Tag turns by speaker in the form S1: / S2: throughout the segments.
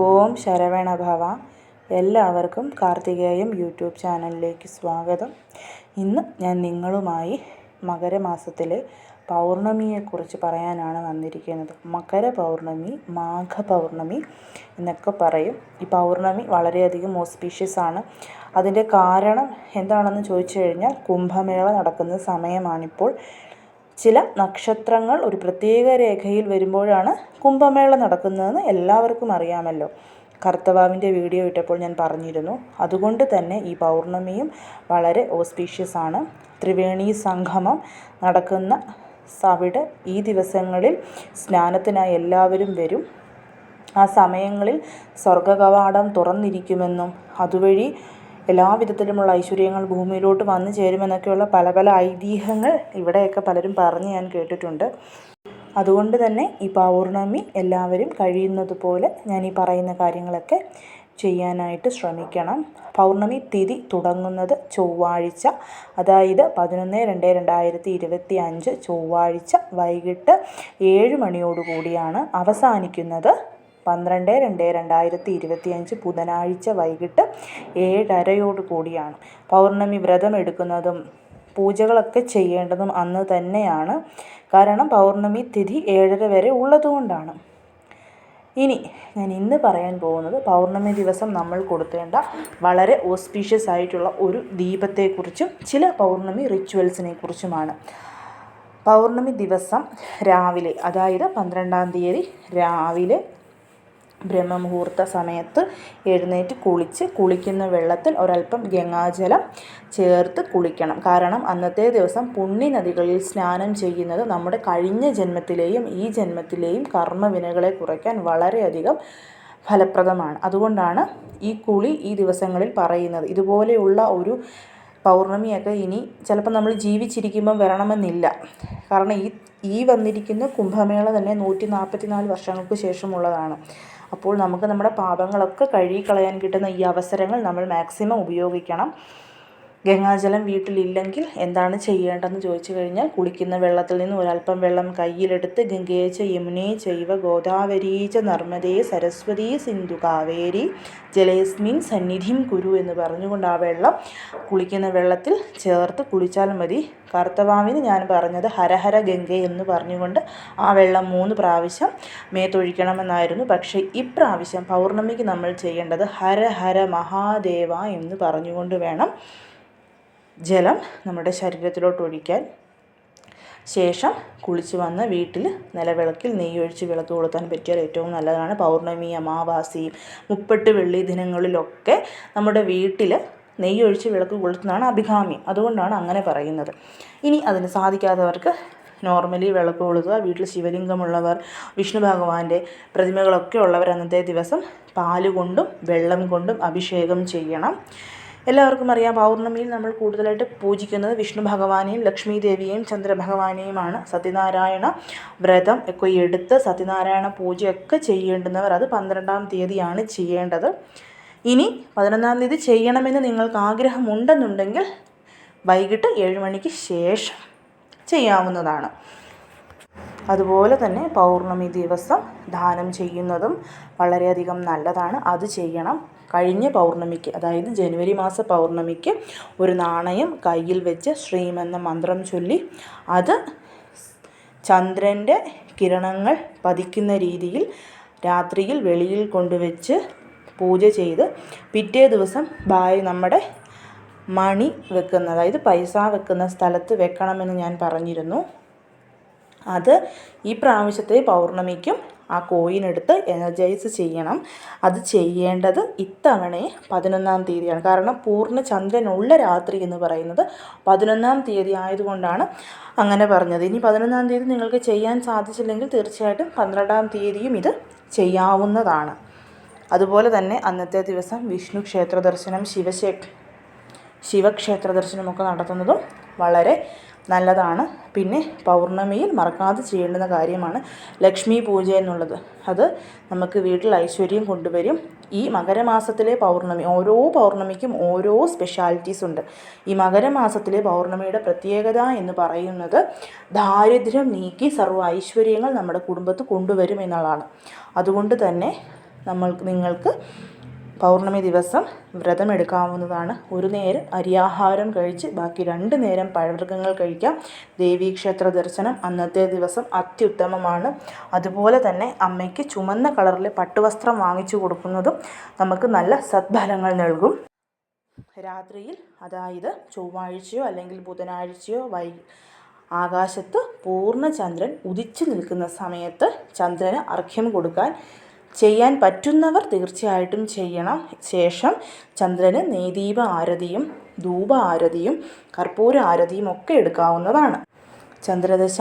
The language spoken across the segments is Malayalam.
S1: ഓം ശരവണ ഭവ എല്ലാവർക്കും കാർത്തികേയം യൂട്യൂബ് ചാനലിലേക്ക് സ്വാഗതം. ഇന്ന് ഞാൻ നിങ്ങളുമായി മകരമാസത്തിലെ പൗർണമിയെക്കുറിച്ച് പറയാനാണ് വന്നിരിക്കുന്നത്. മകര പൗർണമി മാഘ പൗർണമി എന്നൊക്കെ പറയും. ഈ പൗർണമി വളരെയധികം ഓസ്പീഷ്യസ് ആണ്. അതിന്റെ കാരണം എന്താണെന്ന് ചോദിച്ചു കഴിഞ്ഞാൽ കുംഭമേള നടക്കുന്ന സമയമാണിപ്പോൾ. ചില നക്ഷത്രങ്ങൾ ഒരു പ്രത്യേക രേഖയിൽ വരുമ്പോഴാണ് കുംഭമേള നടക്കുന്നതെന്ന് എല്ലാവർക്കും അറിയാമല്ലോ. കറുത്തവാവിന്റെ വീഡിയോ ഇട്ടപ്പോൾ ഞാൻ പറഞ്ഞിരുന്നു. അതുകൊണ്ട് തന്നെ ഈ പൗർണമിയും വളരെ ഓസ്പീഷ്യസ് ആണ്. ത്രിവേണി സംഗമം നടക്കുന്ന അവിടെ ഈ ദിവസങ്ങളിൽ സ്നാനത്തിനായി എല്ലാവരും വരും. ആ സമയങ്ങളിൽ സ്വർഗകവാടം തുറന്നിരിക്കുമെന്നും അതുവഴി എല്ലാവിധത്തിലുമുള്ള ഐശ്വര്യങ്ങൾ ഭൂമിയിലോട്ട് വന്നു ചേരുമെന്നൊക്കെയുള്ള പല പല ഐതിഹ്യങ്ങൾ ഇവിടെയൊക്കെ പലരും പറഞ്ഞ് ഞാൻ കേട്ടിട്ടുണ്ട്. അതുകൊണ്ട് തന്നെ ഈ പൗർണമി എല്ലാവരും കഴിയുന്നത് പോലെ ഞാൻ ഈ പറയുന്ന കാര്യങ്ങളൊക്കെ ചെയ്യാനായിട്ട് ശ്രമിക്കണം. പൗർണമി തിഥി തുടങ്ങുന്നത് ചൊവ്വാഴ്ച അതായത് പതിനൊന്ന് രണ്ട് രണ്ടായിരത്തി ഇരുപത്തി അഞ്ച് ചൊവ്വാഴ്ച വൈകിട്ട് ഏഴ് മണിയോടുകൂടിയാണ് അവസാനിക്കുന്നത്. പന്ത്രണ്ട് രണ്ട് രണ്ടായിരത്തി ഇരുപത്തി അഞ്ച് ബുധനാഴ്ച വൈകിട്ട് ഏഴരയോട് കൂടിയാണ്. പൗർണമി വ്രതം എടുക്കുന്നതും പൂജകളൊക്കെ ചെയ്യേണ്ടതും അന്ന് തന്നെയാണ്. കാരണം പൗർണമി തിഥി ഏഴര വരെ ഉള്ളതുകൊണ്ടാണ്. ഇനി ഞാൻ ഇന്ന് പറയാൻ പോകുന്നത് പൗർണമി ദിവസം നമ്മൾ കൊടുത്തേണ്ട വളരെ ഓസ്പീഷ്യസ് ആയിട്ടുള്ള ഒരു ദീപത്തെക്കുറിച്ചും ചില പൗർണമി റിച്വൽസിനെ കുറിച്ചുമാണ് പൗർണമി ദിവസം രാവിലെ അതായത് പന്ത്രണ്ടാം തീയതി രാവിലെ ബ്രഹ്മമുഹൂർത്ത സമയത്ത് എഴുന്നേറ്റ് കുളിച്ച് കുളിക്കുന്ന വെള്ളത്തിൽ ഒരൽപ്പം ഗംഗാജലം ചേർത്ത് കുളിക്കണം. കാരണം അന്നത്തെ ദിവസം പുണ്യനദികളിൽ സ്നാനം ചെയ്യുന്നത് നമ്മുടെ കഴിഞ്ഞ ജന്മത്തിലെയും ഈ ജന്മത്തിലെയും കർമ്മവിനകളെ കുറയ്ക്കാൻ വളരെയധികം ഫലപ്രദമാണ്. അതുകൊണ്ടാണ് ഈ കുളി ഈ ദിവസങ്ങളിൽ പറയുന്നത്. ഇതുപോലെയുള്ള ഒരു പൗർണമിയൊക്കെ ഇനി ചിലപ്പോൾ നമ്മൾ ജീവിച്ചിരിക്കുമ്പോൾ വരണമെന്നില്ല. കാരണം ഈ ഈ വന്നിരിക്കുന്ന കുംഭമേള തന്നെ നൂറ്റി നാൽപ്പത്തി നാല് വർഷങ്ങൾക്ക് ശേഷമുള്ളതാണ്. അപ്പോൾ നമുക്ക് നമ്മുടെ പാപങ്ങളൊക്കെ കഴുകിക്കളയാൻ കിട്ടുന്ന ഈ അവസരങ്ങൾ നമ്മൾ മാക്സിമം ഉപയോഗിക്കണം. ഗംഗാജലം വീട്ടിലില്ലെങ്കിൽ എന്താണ് ചെയ്യേണ്ടതെന്ന് ചോദിച്ചു കഴിഞ്ഞാൽ കുളിക്കുന്ന വെള്ളത്തിൽ നിന്ന് ഒരല്പം വെള്ളം കയ്യിലെടുത്ത് ഗംഗേച്ച യമുനേ ചൈവ ഗോദാവരീച്ച നർമ്മദേ സരസ്വതി സിന്ധു കാവേരി ജലേസ്മിൻ സന്നിധിം കുരു എന്ന് പറഞ്ഞുകൊണ്ട് ആ വെള്ളം കുളിക്കുന്ന വെള്ളത്തിൽ ചേർത്ത് കുളിച്ചാൽ മതി. കർത്തവാവിന് ഞാൻ പറഞ്ഞത് ഹരഹര ഗംഗ എന്ന് പറഞ്ഞുകൊണ്ട് ആ വെള്ളം മൂന്ന് പ്രാവശ്യം മേത്തൊഴിക്കണമെന്നായിരുന്നു. പക്ഷേ ഇപ്രാവശ്യം പൗർണമിക്ക് നമ്മൾ ചെയ്യേണ്ടത് ഹര ഹര മഹാദേവ എന്ന് പറഞ്ഞുകൊണ്ട് വേണം ജലം നമ്മുടെ ശരീരത്തിലോട്ട് ഒഴിക്കാൻ ശേഷം കുളിച്ച് വന്ന് വീട്ടിൽ നിലവിളക്കിൽ നെയ്യൊഴിച്ച് വിളക്ക് കൊളുത്താൻ പറ്റിയാൽ ഏറ്റവും നല്ലതാണ്. പൗർണമി അമാവാസി മുപ്പെട്ട് വെള്ളി ദിനങ്ങളിലൊക്കെ നമ്മുടെ വീട്ടിൽ നെയ്യൊഴിച്ച് വിളക്ക് കൊളുത്തുന്നതാണ് അഭികാമ്യം. അതുകൊണ്ടാണ് അങ്ങനെ പറയുന്നത്. ഇനി അതിന് സാധിക്കാത്തവർക്ക് നോർമലി വിളക്ക് കൊളുത്തുക. വീട്ടിൽ ശിവലിംഗമുള്ളവർ വിഷ്ണു ഭഗവാന്റെ പ്രതിമകളൊക്കെ ഉള്ളവർ അന്നത്തെ ദിവസം പാൽ കൊണ്ടും വെള്ളം കൊണ്ടും അഭിഷേകം ചെയ്യണം. എല്ലാവർക്കും അറിയാം പൗർണമിയിൽ നമ്മൾ കൂടുതലായിട്ട് പൂജിക്കുന്നത് വിഷ്ണു ഭഗവാനെയും ലക്ഷ്മി ദേവിയെയും ചന്ദ്രഭഗവാനെയുമാണ്. സത്യനാരായണ വ്രതം ഒക്കെ എടുത്ത് സത്യനാരായണ പൂജയൊക്കെ ചെയ്യേണ്ടുന്നവർ അത് പന്ത്രണ്ടാം തീയതിയാണ് ചെയ്യേണ്ടത്. ഇനി പതിനൊന്നാം തീയതി ചെയ്യണമെന്ന് നിങ്ങൾക്ക് ആഗ്രഹമുണ്ടെന്നുണ്ടെങ്കിൽ വൈകിട്ട് ഏഴ് മണിക്ക് ശേഷം ചെയ്യാവുന്നതാണ്. അതുപോലെ തന്നെ പൗർണമി ദിവസം ദാനം ചെയ്യുന്നതും വളരെയധികം നല്ലതാണ്. അത് ചെയ്യണം. കഴിഞ്ഞ പൗർണമിക്ക് അതായത് ജനുവരി മാസ പൗർണമിക്ക് ഒരു നാണയം കയ്യിൽ വെച്ച് ശ്രീം എന്ന മന്ത്രം ചൊല്ലി അത് ചന്ദ്രന്റെ കിരണങ്ങൾ പതിക്കുന്ന രീതിയിൽ രാത്രിയിൽ വെളിയിൽ കൊണ്ടുവച്ച് പൂജ ചെയ്ത് പിറ്റേ ദിവസം ബായ് നമ്മുടെ മണി വെക്കുന്ന അതായത് പൈസ വെക്കുന്ന സ്ഥലത്ത് വെക്കണമെന്ന് ഞാൻ പറഞ്ഞിരുന്നു. അത് ഈ പ്രാവശ്യത്തെ പൗർണമിക്കും ആ കോയിൻ എടുത്ത് എനർജൈസ് ചെയ്യണം. അത് ചെയ്യേണ്ടത് ഇത്തവണ പതിനൊന്നാം തീയതിയാണ്. കാരണം പൂർണ ചന്ദ്രനുള്ള രാത്രി എന്ന് പറയുന്നത് പതിനൊന്നാം തീയതി ആയതുകൊണ്ടാണ് അങ്ങനെ പറഞ്ഞത്. ഇനി പതിനൊന്നാം തീയതി നിങ്ങൾക്ക് ചെയ്യാൻ സാധിച്ചില്ലെങ്കിൽ തീർച്ചയായിട്ടും പന്ത്രണ്ടാം തീയതിയും ഇത് ചെയ്യാവുന്നതാണ്. അതുപോലെ തന്നെ അന്നത്തെ ദിവസം വിഷ്ണു ക്ഷേത്ര ദർശനം ശിവശേ ശിവക്ഷേത്ര ദർശനമൊക്കെ നടത്തുന്നതും വളരെ നല്ലതാണ്. പിന്നെ പൗർണമിയിൽ മറക്കാതെ ചെയ്യേണ്ടുന്ന കാര്യമാണ് ലക്ഷ്മി പൂജ എന്നുള്ളത്. അത് നമുക്ക് വീട്ടിൽ ഐശ്വര്യം കൊണ്ടുവരും. ഈ മകരമാസത്തിലെ പൗർണമി ഓരോ പൗർണമിക്കും ഓരോ സ്പെഷ്യാലിറ്റീസ് ഉണ്ട്. ഈ മകരമാസത്തിലെ പൗർണമിയുടെ പ്രത്യേകത എന്ന് പറയുന്നത് ദാരിദ്ര്യം നീക്കി സർവ ഐശ്വര്യങ്ങൾ നമ്മുടെ കുടുംബത്ത് കൊണ്ടുവരും എന്നുള്ളതാണ്. അതുകൊണ്ട് തന്നെ നമ്മൾ നിങ്ങൾക്ക് പൗർണമി ദിവസം വ്രതം എടുക്കാവുന്നതാണ് ഒരു നേരം അരിയാഹാരം കഴിച്ച് ബാക്കി രണ്ട് നേരം പഴവർഗങ്ങൾ കഴിക്കാം. ദേവീക്ഷേത്ര ദർശനം അന്നത്തെ ദിവസം അത്യുത്തമമാണ്. അതുപോലെ തന്നെ അമ്മയ്ക്ക് ചുമന്ന കളറിലെ പട്ടുവസ്ത്രം വാങ്ങിച്ചു കൊടുക്കുന്നതും നമുക്ക് നല്ല സദ്ഫലങ്ങൾ നൽകും. രാത്രിയിൽ അതായത് ചൊവ്വാഴ്ചയോ അല്ലെങ്കിൽ ബുധനാഴ്ചയോ വൈ ആകാശത്ത് പൂർണ ചന്ദ്രൻ ഉദിച്ചു നിൽക്കുന്ന സമയത്ത് ചന്ദ്രന് അർഘ്യം കൊടുക്കാൻ ചെയ്യാൻ പറ്റുന്നവർ തീർച്ചയായിട്ടും ചെയ്യണം. ശേഷം ചന്ദ്രന് നെയ്ദീപ ആരതിയും ധൂപ ആരതിയും കർപ്പൂര ആരതിയും ഒക്കെ എടുക്കാവുന്നതാണ്. ചന്ദ്രദശ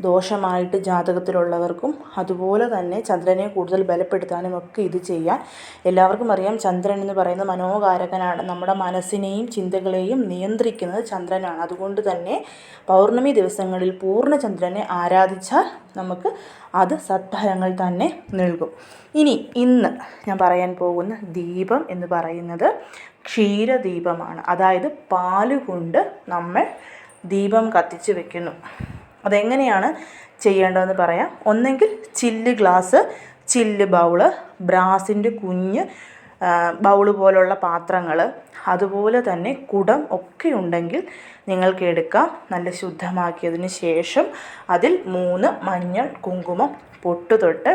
S1: ദോഷമായിട്ട് ജാതകത്തിലുള്ളവർക്കും അതുപോലെ തന്നെ ചന്ദ്രനെ കൂടുതൽ ബലപ്പെടുത്താനും ഒക്കെ ഇത് ചെയ്യാൻ എല്ലാവർക്കും അറിയാം. ചന്ദ്രൻ എന്ന് പറയുന്ന മനോകാരകനാണ്. നമ്മുടെ മനസ്സിനെയും ചിന്തകളെയും നിയന്ത്രിക്കുന്നത് ചന്ദ്രനാണ്. അതുകൊണ്ട് തന്നെ പൗർണമി ദിവസങ്ങളിൽ പൂർണ ചന്ദ്രനെ ആരാധിച്ചാൽ നമുക്ക് അത് സത്ഫലങ്ങൾ തന്നെ നൽകും. ഇനി ഇന്ന് ഞാൻ പറയാൻ പോകുന്ന ദീപം എന്ന് പറയുന്നത് ക്ഷീരദീപമാണ്. അതായത് പാൽ കൊണ്ട് നമ്മൾ ദീപം കത്തിച്ച് വെക്കുന്നു. അതെങ്ങനെയാണ് ചെയ്യേണ്ടതെന്ന് പറയാം. ഒന്നെങ്കിൽ ചില്ല് ഗ്ലാസ് ചില്ല് ബൗൾ ബ്രാസിന്റെ കുഞ്ഞ് ബൗൾ പോലുള്ള പാത്രങ്ങൾ അതുപോലെ തന്നെ കുടം ഒക്കെ ഉണ്ടെങ്കിൽ നിങ്ങൾക്ക് എടുക്കാം. നല്ല ശുദ്ധമാക്കിയതിന് ശേഷം അതിൽ മൂന്ന് മഞ്ഞൾ കുങ്കുമം പൊട്ട് തൊട്ട്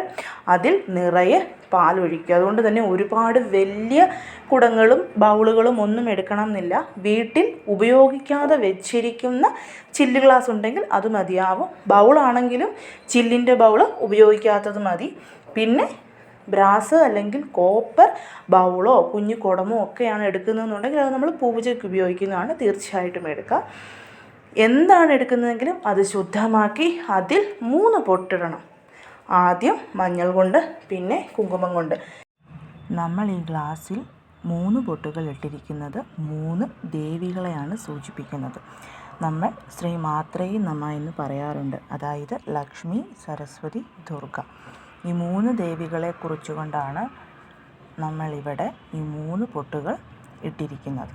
S1: അതിൽ നിറയെ പാലൊഴിക്കുക. അതുകൊണ്ട് തന്നെ ഒരുപാട് വലിയ കുടങ്ങളും ബൗളുകളും ഒന്നും എടുക്കണം എന്നില്ല വീട്ടിൽ ഉപയോഗിക്കാതെ വെച്ചിരിക്കുന്ന ചില്ല് ഗ്ലാസ് ഉണ്ടെങ്കിൽ അത് മതിയാവും. ബൗളാണെങ്കിലും ചില്ലിന്റെ ബൗൾ ഉപയോഗിക്കാത്തത് മതി. പിന്നെ ബ്രാസ് അല്ലെങ്കിൽ കോപ്പർ ബൗളോ കുഞ്ഞു കുടമോ ഒക്കെയാണ് എടുക്കുന്നതെന്നുണ്ടെങ്കിൽ അത് നമ്മൾ പൂജയ്ക്ക് ഉപയോഗിക്കുന്നതാണ് തീർച്ചയായിട്ടും എടുക്കുക. എന്താണ് എടുക്കുന്നതെങ്കിലും അത് ശുദ്ധമാക്കി അതിൽ മൂന്ന് പൊട്ടിടണം. ആദ്യം മഞ്ഞൾ കൊണ്ട് പിന്നെ കുങ്കുമം കൊണ്ട്. നമ്മൾ ഈ ഗ്ലാസ്സിൽ മൂന്ന് പൊട്ടുകൾ ഇട്ടിരിക്കുന്നത് മൂന്ന് ദേവികളെയാണ് സൂചിപ്പിക്കുന്നത്. നമ്മൾ ശ്രീ മാത്രേ നമ എന്ന് പറയാറുണ്ട്. അതായത് ലക്ഷ്മി സരസ്വതി ദുർഗ. ഈ മൂന്ന് ദേവികളെ കുറിച്ചുകൊണ്ടാണ് നമ്മളിവിടെ ഈ മൂന്ന് പൊട്ടുകൾ ഇട്ടിരിക്കുന്നത്.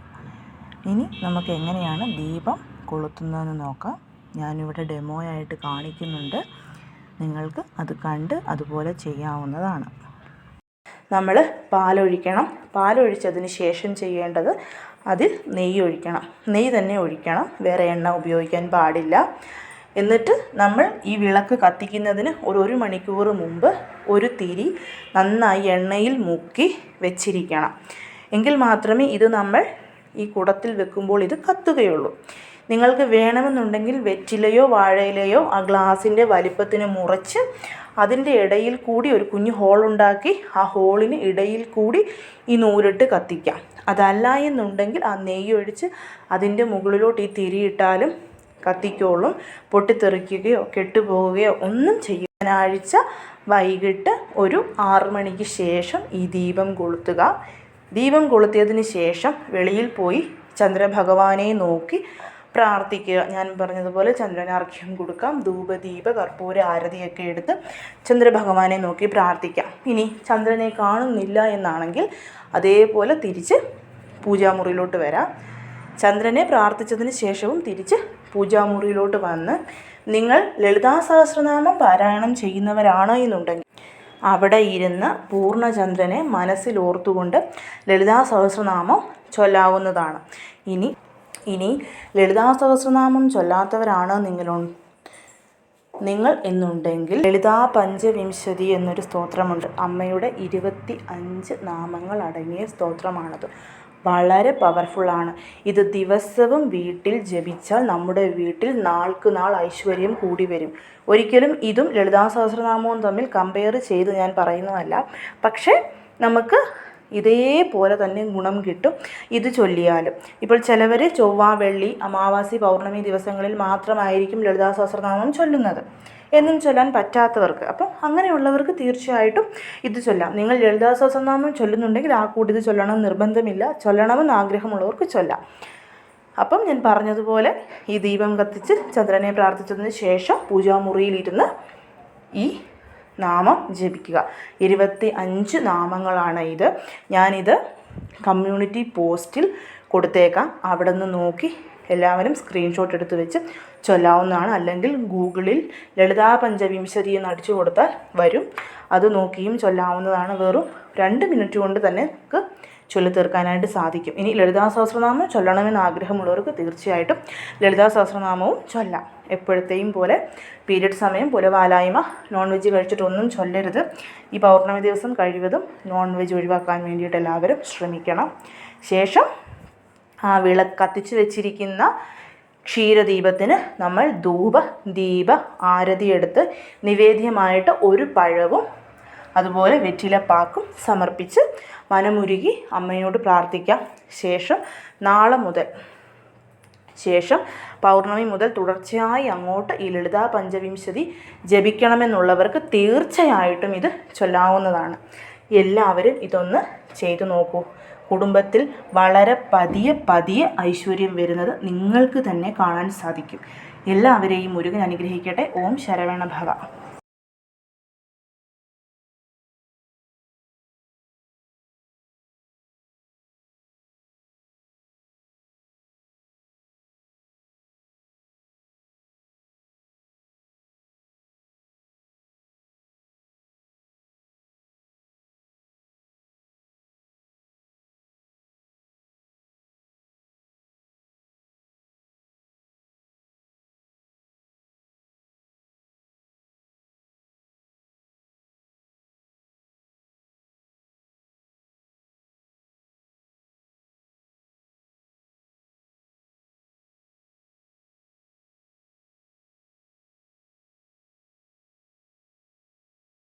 S1: ഇനി നമുക്ക് എങ്ങനെയാണ് ദീപം കൊളുത്തുന്നതെന്ന് നോക്കാം. ഞാനിവിടെ ഡെമോയായിട്ട് കാണിക്കുന്നുണ്ട്. നിങ്ങൾക്ക് അത് കണ്ട് അതുപോലെ ചെയ്യാവുന്നതാണ്. നമ്മൾ പാലൊഴിക്കണം. പാലൊഴിച്ചതിന് ശേഷം ചെയ്യേണ്ടത് അതിൽ നെയ്യ് ഒഴിക്കണം. നെയ്യ് തന്നെ ഒഴിക്കണം. വേറെ എണ്ണ ഉപയോഗിക്കാൻ പാടില്ല. എന്നിട്ട് നമ്മൾ ഈ വിളക്ക് കത്തിക്കുന്നതിന് ഒരു ഒരു മണിക്കൂർ മുമ്പ് ഒരു തിരി നന്നായി എണ്ണയിൽ മുക്കി വെച്ചിരിക്കണം. എങ്കിൽ മാത്രമേ ഇത് നമ്മൾ ഈ കുടത്തിൽ വെക്കുമ്പോൾ ഇത് കത്തുകയുള്ളൂ. നിങ്ങൾക്ക് വേണമെന്നുണ്ടെങ്കിൽ വെറ്റിലയോ വാഴയിലയോ ആ ഗ്ലാസിന്റെ വലിപ്പത്തിന് മുറിച്ച് അതിന്റെ ഇടയിൽ കൂടി ഒരു കുഞ്ഞു ഹോളുണ്ടാക്കി ആ ഹോളിന് ഇടയിൽ കൂടി ഈ നൂലിട്ട് കത്തിക്കാം. അതല്ല എന്നുണ്ടെങ്കിൽ ആ നെയ്യ് ഒഴിച്ച് അതിന്റെ മുകളിലോട്ട് ഈ തിരിയിട്ടാലും കത്തിക്കോളും. പൊട്ടിത്തെറിക്കുകയോ കെട്ടുപോകുകയോ ഒന്നും ചെയ്യാനാഴ്ച വൈകിട്ട് ഒരു ആറ് മണിക്ക് ശേഷം ഈ ദീപം കൊളുത്തുക. ദീപം കൊളുത്തിയതിന് ശേഷം വെളിയിൽ പോയി ചന്ദ്രഭഗവാനെ നോക്കി പ്രാർത്ഥിക്കുക. ഞാൻ പറഞ്ഞതുപോലെ ചന്ദ്രനാർഘ്യം കൊടുക്കാം. ധൂപദീപ കർപ്പൂര ആരതിയൊക്കെ എടുത്ത് ചന്ദ്രഭഗവാനെ നോക്കി പ്രാർത്ഥിക്കാം. ഇനി ചന്ദ്രനെ കാണുന്നില്ല എന്നാണെങ്കിൽ അതേപോലെ തിരിച്ച് പൂജാമുറിയിലോട്ട് വരാം. ചന്ദ്രനെ പ്രാർത്ഥിച്ചതിന് ശേഷവും തിരിച്ച് പൂജാമുറിയിലോട്ട് വന്ന് നിങ്ങൾ ലളിതാ സഹസ്രനാമം പാരായണം ചെയ്യുന്നവരാണ് എന്നുണ്ടെങ്കിൽ അവിടെ ഇരുന്ന് പൂർണചന്ദ്രനെ മനസ്സിൽ ഓർത്തുകൊണ്ട് ലളിതാ സഹസ്രനാമം ചൊല്ലാവുന്നതാണ്. ഇനി ഇനി ലളിതാ സഹസ്രനാമം ചൊല്ലാത്തവരാണ് നിങ്ങളോ. നിങ്ങൾ എന്നുണ്ടെങ്കിൽ ലളിതാ പഞ്ചവിംശതി എന്നൊരു സ്തോത്രമുണ്ട്. അമ്മയുടെ ഇരുപത്തി അഞ്ച് നാമങ്ങൾ അടങ്ങിയ സ്തോത്രമാണത്. വളരെ പവർഫുള്ളാണ് ഇത് ദിവസവും വീട്ടിൽ ജപിച്ചാൽ നമ്മുടെ വീട്ടിൽ നാൾക്ക് നാൾ ഐശ്വര്യം കൂടി വരും. ഒരിക്കലും ഇതും ലളിതാ സഹസ്രനാമവും തമ്മിൽ കമ്പയർ ചെയ്ത് ഞാൻ പറയുന്നതല്ല. പക്ഷേ നമുക്ക് ഇതേപോലെ തന്നെ ഗുണം കിട്ടും. ഇത് ചൊല്ലിയാലും. ഇപ്പോൾ ചിലവർ ചൊവ്വ വെള്ളി അമാവാസി പൗർണമി ദിവസങ്ങളിൽ മാത്രമായിരിക്കും ലളിതാ സഹസ്രനാമം ചൊല്ലുന്നത്. എന്നും ചൊല്ലാൻ പറ്റാത്തവർക്ക്. അപ്പം അങ്ങനെയുള്ളവർക്ക് തീർച്ചയായിട്ടും ഇത് ചൊല്ലാം. നിങ്ങൾ ലളിതാ സഹസ്രനാമം ചൊല്ലുന്നുണ്ടെങ്കിൽ ആ കൂടി ഇത് ചൊല്ലണം. നിർബന്ധമില്ല. ചൊല്ലണമെന്ന് ആഗ്രഹമുള്ളവർക്ക് ചൊല്ലാം. അപ്പം ഞാൻ പറഞ്ഞതുപോലെ ഈ ദീപം കത്തിച്ച് ചന്ദ്രനെ പ്രാർത്ഥിച്ചതിന് ശേഷം പൂജാമുറിയിലിരുന്ന് ഈ നാമം ജപിക്കുക. ഇരുപത്തി അഞ്ച് നാമങ്ങളാണ് ഇത്. ഞാനിത് കമ്മ്യൂണിറ്റി പോസ്റ്റിൽ കൊടുത്തേക്കാം. അവിടെ നിന്ന് നോക്കി എല്ലാവരും സ്ക്രീൻഷോട്ട് എടുത്ത് വെച്ച് ചൊല്ലാവുന്നതാണ്. അല്ലെങ്കിൽ ഗൂഗിളിൽ ലളിതാ പഞ്ചവിംശതി എന്ന് അടിച്ചു കൊടുത്താൽ വരും. അത് നോക്കിയും ചൊല്ലാവുന്നതാണ്. വെറും രണ്ട് മിനിറ്റ് കൊണ്ട് തന്നെ നമുക്ക് ചൊല്ലി തീർക്കാനായിട്ട് സാധിക്കും. ഇനി ലളിതാ സഹസ്രനാമം ചൊല്ലണമെന്ന് ആഗ്രഹമുള്ളവർക്ക് തീർച്ചയായിട്ടും ലളിതാ സഹസ്രനാമവും ചൊല്ലാം. എപ്പോഴത്തെയും പോലെ പീരിയഡ് സമയം പോലെ പുലവാലായ്മ നോൺ വെജ് കഴിച്ചിട്ടൊന്നും ചൊല്ലരുത്. ഈ പൗർണമി ദിവസം കഴിവതും നോൺ വെജ് ഒഴിവാക്കാൻ വേണ്ടിയിട്ട് എല്ലാവരും ശ്രമിക്കണം. ശേഷം ആ വിളക്ക് കത്തിച്ച് വെച്ചിരിക്കുന്ന ക്ഷീരദീപത്തിന് നമ്മൾ ധൂപ ദീപ ആരതി എടുത്ത് നിവേദ്യമായിട്ട് ഒരു പഴവും അതുപോലെ വെറ്റിലപ്പാക്കും സമർപ്പിച്ച് മനമുരുകി അമ്മയോട് പ്രാർത്ഥിക്കാം. ശേഷം നാളെ മുതൽ ശേഷം പൗർണമി മുതൽ തുടർച്ചയായി അങ്ങോട്ട് ഈ ലളിതാ പഞ്ചവിംശതി ജപിക്കണമെന്നുള്ളവർക്ക് തീർച്ചയായിട്ടും ഇത് ചൊല്ലാവുന്നതാണ്. എല്ലാവരും ഇതൊന്ന് ചെയ്തു നോക്കൂ. കുടുംബത്തിൽ വളരെ പതിയെ പതിയെ ഐശ്വര്യം വരുന്നത് നിങ്ങൾക്ക് തന്നെ കാണാൻ സാധിക്കും. എല്ലാവരെയും മുരുകൻ അനുഗ്രഹിക്കട്ടെ. ഓം ശരവണ ഭവ.